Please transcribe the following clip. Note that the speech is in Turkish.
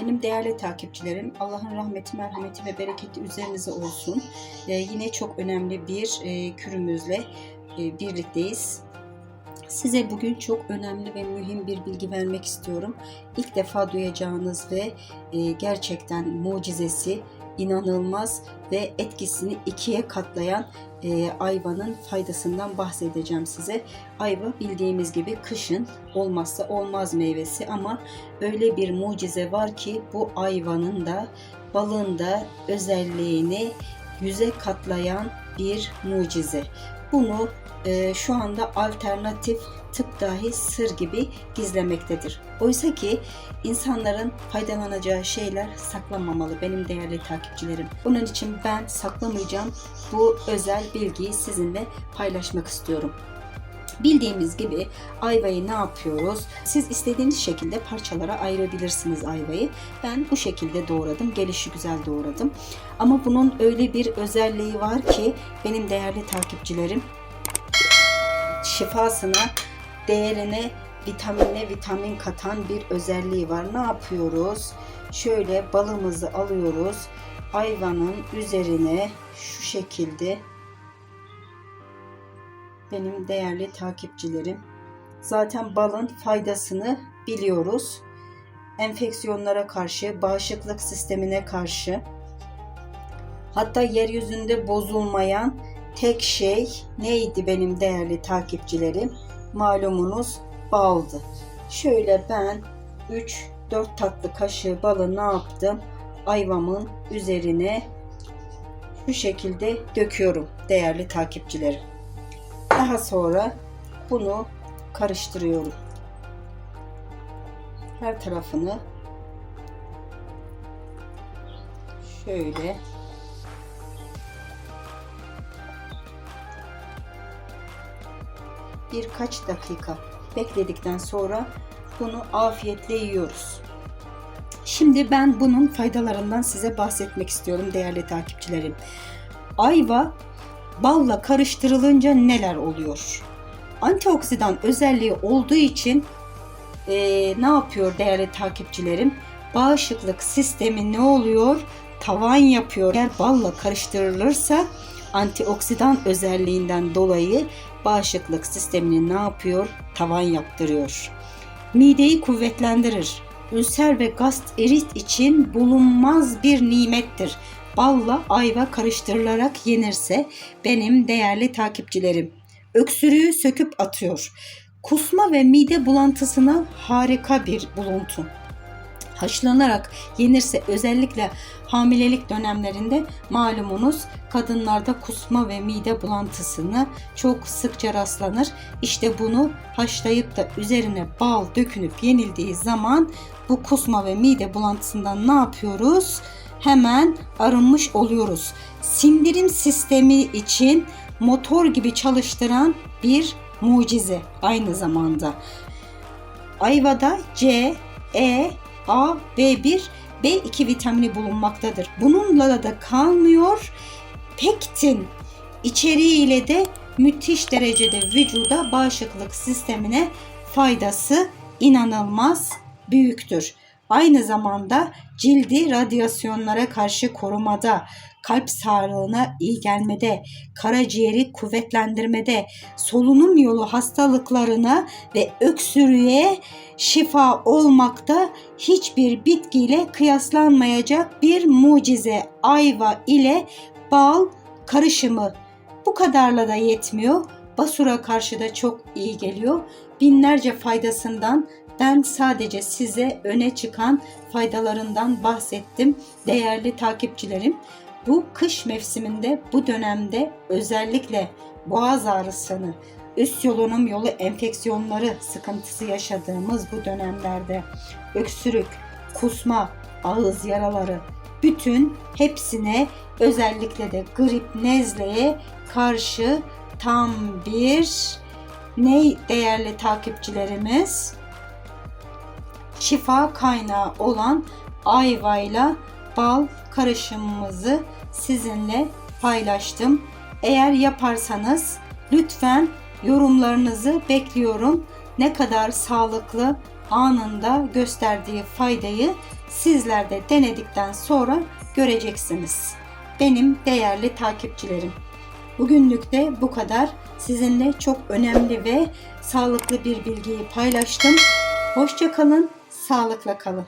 Benim değerli takipçilerim, Allah'ın rahmeti, merhameti ve bereketi üzerinize olsun. Ee, yine çok önemli bir e, kürümüzle e, birlikteyiz. Size bugün çok önemli ve mühim bir bilgi vermek istiyorum. İlk defa duyacağınız ve e, gerçekten mucizesi, inanılmaz ve etkisini ikiye katlayan e, ayvanın faydasından bahsedeceğim size. Ayva bildiğimiz gibi kışın olmazsa olmaz meyvesi ama öyle bir mucize var ki bu ayvanın da balın da özelliğini yüze katlayan bir mucize. Bunu e, şu anda alternatif tıp dahi sır gibi gizlemektedir. Oysa ki insanların faydalanacağı şeyler saklanmamalı benim değerli takipçilerim. Bunun için ben saklamayacağım bu özel bilgiyi sizinle paylaşmak istiyorum. Bildiğimiz gibi ayvayı ne yapıyoruz? Siz istediğiniz şekilde parçalara ayırabilirsiniz ayvayı. Ben bu şekilde doğradım. Gelişi güzel doğradım. Ama bunun öyle bir özelliği var ki benim değerli takipçilerim şifasına, değerine, vitaminine vitamin katan bir özelliği var. Ne yapıyoruz? Şöyle balımızı alıyoruz. Ayvanın üzerine şu şekilde benim değerli takipçilerim. Zaten balın faydasını biliyoruz. Enfeksiyonlara karşı, bağışıklık sistemine karşı hatta yeryüzünde bozulmayan tek şey neydi benim değerli takipçilerim? Malumunuz baldı. Şöyle ben 3-4 tatlı kaşığı balı ne yaptım? Ayvamın üzerine şu şekilde döküyorum değerli takipçilerim. Daha sonra bunu karıştırıyorum. Her tarafını şöyle birkaç dakika bekledikten sonra bunu afiyetle yiyoruz. Şimdi ben bunun faydalarından size bahsetmek istiyorum değerli takipçilerim. Ayva balla karıştırılınca neler oluyor? Antioksidan özelliği olduğu için e, ne yapıyor değerli takipçilerim? Bağışıklık sistemi ne oluyor? Tavan yapıyor. Eğer balla karıştırılırsa antioksidan özelliğinden dolayı bağışıklık sistemini ne yapıyor? Tavan yaptırıyor. Mideyi kuvvetlendirir. Ülser ve gastrit için bulunmaz bir nimettir. Balla ayva karıştırılarak yenirse benim değerli takipçilerim. Öksürüğü söküp atıyor. Kusma ve mide bulantısına harika bir buluntu haşlanarak yenirse özellikle hamilelik dönemlerinde malumunuz kadınlarda kusma ve mide bulantısını çok sıkça rastlanır. İşte bunu haşlayıp da üzerine bal dökünüp yenildiği zaman bu kusma ve mide bulantısından ne yapıyoruz? Hemen arınmış oluyoruz. Sindirim sistemi için motor gibi çalıştıran bir mucize aynı zamanda. Ayvada C, E, A, B1, B2 vitamini bulunmaktadır. Bununla da kalmıyor. Pektin içeriğiyle de müthiş derecede vücuda bağışıklık sistemine faydası inanılmaz büyüktür. Aynı zamanda cildi radyasyonlara karşı korumada, kalp sağlığına iyi gelmede, karaciğeri kuvvetlendirmede, solunum yolu hastalıklarına ve öksürüğe şifa olmakta hiçbir bitkiyle kıyaslanmayacak bir mucize ayva ile bal karışımı. Bu kadarla da yetmiyor. Basura karşı da çok iyi geliyor. Binlerce faydasından ben sadece size öne çıkan faydalarından bahsettim değerli takipçilerim. Bu kış mevsiminde bu dönemde özellikle boğaz ağrısını, üst solunum yolu enfeksiyonları sıkıntısı yaşadığımız bu dönemlerde öksürük, kusma, ağız yaraları bütün hepsine özellikle de grip, nezleye karşı tam bir ne değerli takipçilerimiz şifa kaynağı olan ayvayla bal karışımımızı sizinle paylaştım. Eğer yaparsanız lütfen yorumlarınızı bekliyorum. Ne kadar sağlıklı anında gösterdiği faydayı Sizler de denedikten sonra göreceksiniz. Benim değerli takipçilerim. Bugünlük de bu kadar. Sizinle çok önemli ve sağlıklı bir bilgiyi paylaştım. Hoşça kalın, sağlıkla kalın.